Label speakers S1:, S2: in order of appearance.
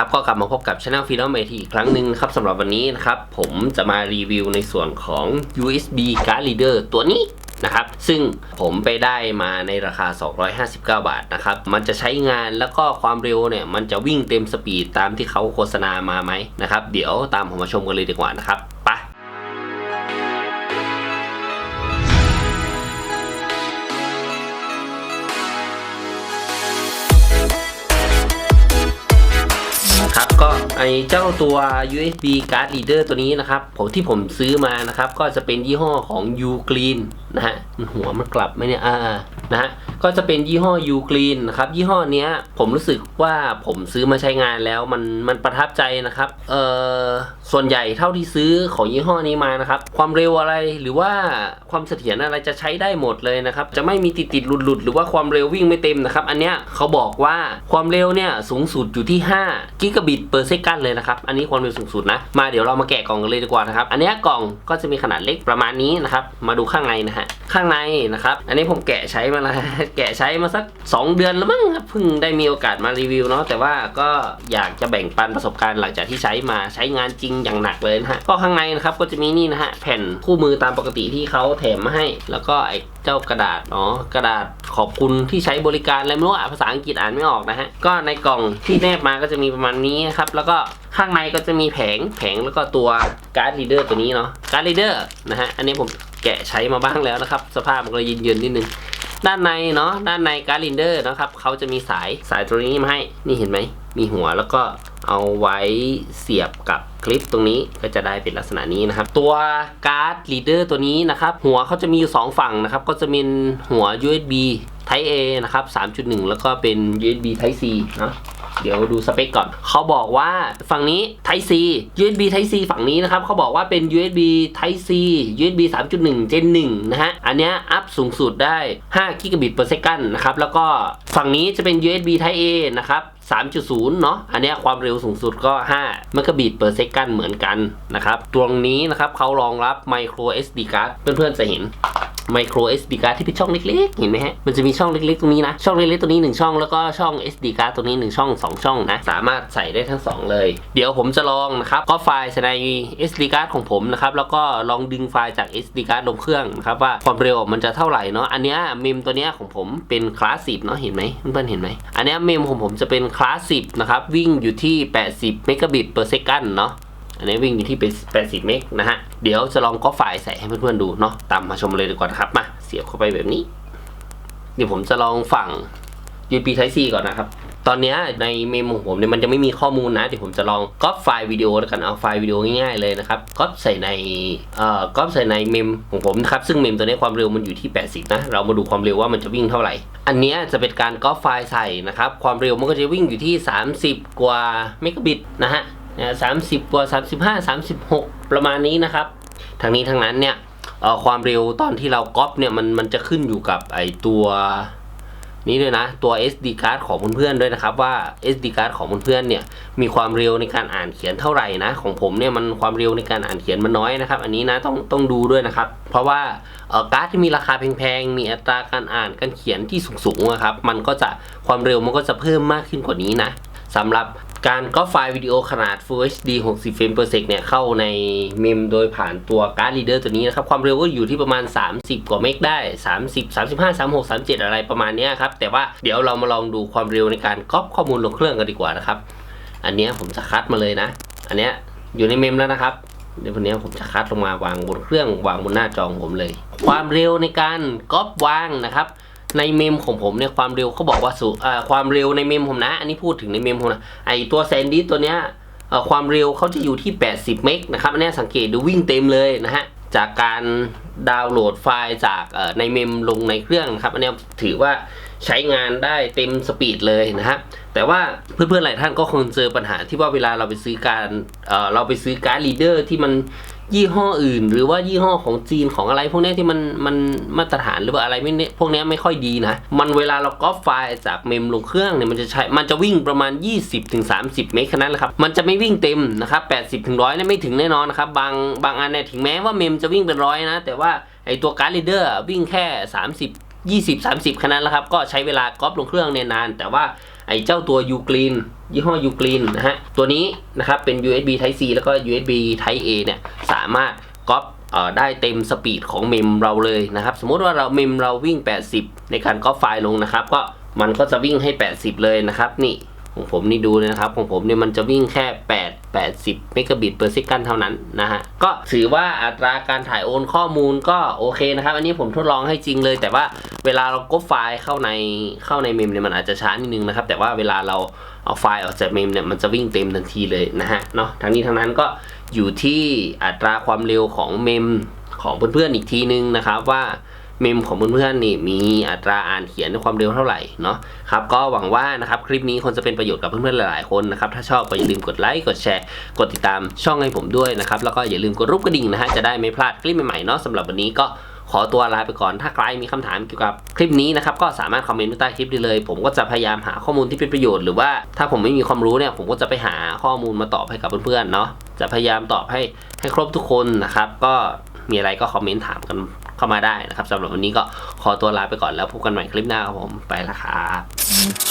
S1: ครับก็กลับมาพบกับช anel ฟี e อ m เมทีอีกครั้งหนึ่งครับสำหรับวันนี้นะครับผมจะมารีวิวในส่วนของ USB card reader ตัวนี้นะครับซึ่งผมไปได้มาในราคา 259 บาทนะครับมันจะใช้งานแล้วก็ความเร็วเนี่ยมันจะวิ่งเต็มสปีดตามที่เขาโฆษณามาไหมนะครับเดี๋ยวตามผมมาชมกันเลยดีกว่านะครับไป ไอเจ้าตัว USB card reader ตัวนี้นะครับผมที่ผมซื้อมานะครับ ก็จะเป็นยี่ห้อของ U Green นะฮะหัวมันกลับไหมเนี่ยอ่านะฮะก็จะเป็นยี่ห้อ U Green นะครับยี่ห้อเนี้ยผมรู้สึกว่าผมซื้อมาใช้งานแล้วมันมันประทับใจนะครับเอ่อส่วนใหญ่เท่าที่ซื้อของยี่ห้อนี้มานะครับ ความเร็วอะไรหรือว่าความเสถียรอะไรจะใช้ได้หมดเลยนะครับ จะไม่มีติดติดหลุดหลุดหรือว่าความเร็ววิ่งไม่เต็มนะครับ อันเนี้ยเขาบอกว่าความเร็วเนี่ยสูงสุดอยู่ที่5กิกะบิตเปอร์เซกันเลยนะครับอันนี้ความเร็วสูงสุดนะมาเดี๋ยวเรามาแกะกล่องกันเลยดีกว่านะครับอันเนี้ยกล่องก็จะมีขนาดเล็กประมาณนี้นะครับมาดูข้างในนะฮะข้างในนะครับ อันนี้ผมแกะใช้มาแล้วแกะใช้มาสัก 2 เดือนแล้วมั้งครับเพิ่งได้มีโอกาสมารีวิวเนาะแต่ว่าก็อยากจะแบ่งปันประสบการณ์หลังจากที่ใช้มาใช้งานจริงอย่างหนักเลยนะฮะก็ข้างในนะครับก็จะมีนี่นะฮะแผ่นคู่มือตามปกติที่เขาแถมมาให้ แล้วก็ไอ้เจ้ากระดาษเนาะกระดาษขอบคุณที่ใช้บริการอะไรไม่รู้อะภาษาอังกฤษอ่านไม่ออกนะฮะก็ในกล่องที่แนบมาก็จะมีประมาณนี้นะครับแล้วก็ข้างในก็จะมีแผงแผงแล้วก็ตัวการ์ดรีเดอร์ตัวนี้เนาะการ์ดรีเดอร์นะฮะอันนี้ผม กะใช้มาบ้างแล้วนะครับ สภาพมันก็เย็นๆนิดนึง ด้านในเนาะด้านในการ์ดรีเดอร์นะครับเขาจะมีสายสายตัวนี้มาให้นี่เห็นไหมมีหัวแล้วก็เอาไว้เสียบกับคลิปตรงนี้ก็จะได้เป็นลักษณะนี้นะครับ ตัวการ์ดรีเดอร์ตัวนี้นะครับ หัวเขาจะมีอยู่สองฝั่งนะครับ ก็จะมีหัว USB Type A นะครับ 3.1 แล้วก็เป็น USB Type C เนาะ เดี๋ยวดูสเปคก่อน เขาบอกว่าฝั่งนี้ Type C USB Type C ฝั่งนี้นะครับ เขาบอกว่าเป็น USB Type C USB 3.1 Gen 1 นะฮะ อันเนี้ยอัพสูงสุดได้5กิกะบิต per second นะครับ แล้วก็ฝั่งนี้จะเป็น USB Type A นะครับ3.0 เนาะ อันเนี้ยความเร็วสูงสุดก็5 m b per second เซกันเหมือนกันนะครับ ตรงนี้นะครับเขารองรับ micro SD card เพื่อนๆจะเห็น micro SD card ที่เป็นช่องเล็กๆ เห็นไหมฮะ มันจะมีช่องเล็กๆ ตรงนี้นะ ช่องเล็กๆตรงนี้ 1 ช่อง แล้วก็ช่อง SD card ตรงนี้ 1 ช่อง2 ช่องนะ สามารถใส่ได้ทั้ง 2 เลย เดี๋ยวผมจะลองนะครับก็ไฟล์ใน SD card ของผมนะครับ แล้วก็ลองดึงไฟล์จาก SD card ลงเครื่องนะครับว่าความเร็วมันจะเท่าไหร่เนาะอันเนี้ยเมมตัวเนี้ยของผมเป็นคลาส10เนาะเห็นไหมเพื่อนเห็นไหมอันเนี้ยเมมของผมจะเป็นคลาส10นะครับวิ่งอยู่ที่ 80เมกะบิต per second เนาะอันนี้วิ่งอยู่ที่เป็น80 เมกนะฮะ เดี๋ยวจะลองก็ไฟล์ใส่ให้เพื่อนๆดูเนาะ ตามมาชมเลยดีกว่านะครับ มา เสียบเข้าไปแบบนี้ เดี๋ยวผมจะลองฝั่ง USB Type C ก่อนนะครับ ตอนนี้ในเมมของผมเนี่ยมันจะไม่มีข้อมูลนะเดี๋ยวผมจะลองก๊อปไฟล์วิดีโอแล้วกันเอาไฟล์วิดีโอง่ายๆเลยนะครับก๊อปใส่ในเอ่อก๊อปใส่ในเมมของผมนะครับซึ่งเมมตัวนี้ความเร็วมันอยู่ที่ 80 นะ เรามาดูความเร็วว่ามันจะวิ่งเท่าไหร่ อันนี้จะเป็นการก๊อปไฟล์ใส่นะครับความเร็วมันก็จะวิ่งอยู่ที่ 30 กว่าเมกะบิตนะฮะสามสิบกว่า35 36ประมาณนี้นะครับทางนี้ทางนั้นเนี่ยความเร็วตอนที่เราก๊อปเนี่ยมันมันจะขึ้นอยู่กับไอตัว นี้ด้วยนะตัว SD card ของเพื่อนๆด้วยนะครับว่า SD card ของเพื่อนๆเนี่ยมีความเร็วในการอ่านเขียนเท่าไหร่นะของผมเนี่ยมันความเร็วในการอ่านเขียนมันน้อยนะครับอันนี้นะต้องต้องดูด้วยนะครับเพราะว่าการ์ดที่มีราคาแพงๆมีอัตราการอ่านการเขียนที่สูงๆนะครับมันก็จะความเร็วมันก็จะเพิ่มมากขึ้นกว่านี้นะสำหรับ การก๊อปไฟล์วิดีโอขนาด Full HD 60 เฟรม per sec เนี่ย เข้าในเมมโดยผ่านตัวการ์ดรีเดอร์ตัวนี้นะครับ ความเร็วก็อยู่ที่ประมาณ 30 กว่าเมกได้ 30 35 36 37 อะไรประมาณนี้ครับ แต่ว่าเดี๋ยวเรามาลองดูความเร็วในการก๊อปข้อมูลลงเครื่องกันดีกว่านะครับ อันนี้ผมจะคัดมาเลยนะ อันนี้อยู่ในเมมแล้วนะครับเดี๋ยววันนี้ผมจะคัดลงมาวางบนเครื่องวางบนหน้าจอของผมเลย ความเร็วในการก๊อปวางนะครับ ในเมมของผมเนี่ยความเร็วเขาบอกว่าสูอ่าความเร็วในเมมผมนะ อันนี้พูดถึงในเมมผมนะไอตัวแซนดี้ตัวเนี้ยอ่อความเร็วเขาจะอยู่ที่ 80 เมกนะครับอันนี้สังเกตดูวิ่งเต็มเลยนะฮะจากการดาวน์โหลดไฟล์จากในเมมลงในเครื่องนะครับอันนี้ถือว่าใช้งานได้เต็มสปีดเลยนะฮะแต่ว่าเพื่อนๆหลายท่านก็คงเจอปัญหาที่ว่าเวลาเราไปซื้อการเอ่อเราไปซื้อการ์ดรีเดอร์ที่มัน ยี่ห้ออื่น หรือว่ายี่ห้อของจีนของอะไร พวกนี้ที่มันมันมาตรฐานหรือว่าอะไรไม่เนี่ยพวกนี้ไม่ค่อยดีนะ มันเวลาเราก๊อปไฟล์จากเมมลงเครื่องเนี่ยมันจะใช้มันจะวิ่งประมาณ 20-30ถึง30เมกแค่นั้นแหละครับมันจะไม่วิ่งเต็มนะครับ80ถึง100เนี่ยไม่ถึงแน่นอนนะครับบางบางอันเนี่ยถึงแม้ว่าเมมจะวิ่งเป็นร้อยนะ แต่ว่าไอตัวการ์ดรีเดอร์วิ่งแค่ 30 20 30แค่นั้นแหละครับ ก็ใช้เวลาก๊อปลงเครื่องเนี่ยนาน แต่ว่าไอ้เจ้าตัวยูกรีน ยี่ห้อยูกรีนนะฮะ ตัวนี้นะครับเป็น USB Type C แล้วก็ USB Type A เนี่ย สามารถก๊อปได้เต็มสปีดของเมมเราเลยนะครับ สมมติว่าเราเมมเราวิ่ง 80 ในการก๊อปไฟล์ลงนะครับ ก็มันก็จะวิ่งให้ 80 เลยนะครับ นี่ของผมนี่ดูนะครับ ของผมเนี่ยมันจะวิ่งแค่ 8 80 เมกะบิตเปอร์เซกันเท่านั้นนะฮะ ก็ถือว่าอัตราการถ่ายโอนข้อมูลก็โอเคนะครับ อันนี้ผมทดลองให้จริงเลย แต่ว่าเวลาเราก๊ปไฟล์เข้าในเข้าในเมมเนี่ยมันอาจจะช้านิดนึงนะครับ แต่ว่าเวลาเราเอาไฟล์ออกจากเมมเนี่ยมันจะวิ่งเต็มทันทีเลยนะฮะเนาะทั้งนี้ทั้งนั้นก็อยู่ที่อัตราความเร็วของเมมของเพื่อนๆอีกทีนึงนะครับว่า เมมของเพื่อนๆนี่มีอัตราอ่านเขียนในความเร็วเท่าไหร่เนาะครับก็หวังว่านะครับคลิปนี้คงจะเป็นประโยชน์กับเพื่อนๆหลายๆคนนะครับถ้าชอบก็อย่าลืมกดไลค์กดแชร์ กดติดตามช่องให้ผมด้วยนะครับแล้วก็อย่าลืมกดรูปกระดิ่งนะฮะจะได้ไม่พลาดคลิปใหม่ๆเนาะสำหรับวันนี้ก็ขอตัวลาไปก่อน ถ้าใครมีคำถามเกี่ยวกับคลิปนี้นะครับ ก็สามารถคอมเมนต์ใต้คลิปได้เลย ผมก็จะพยายามหาข้อมูลที่เป็นประโยชน์ หรือว่าถ้าผมไม่มีความรู้เนี่ย ผมก็จะไปหาข้อมูลมาตอบให้กับเพื่อนๆเนาะ จะพยายามตอบให้ให้ครบทุกคนนะครับ ก็มีอะไรก็คอมเมนต์ถามกัน เข้ามาได้นะครับสำหรับวันนี้ก็ขอตัวลาไปก่อนแล้วพบกันใหม่คลิปหน้าครับผมไปละครับ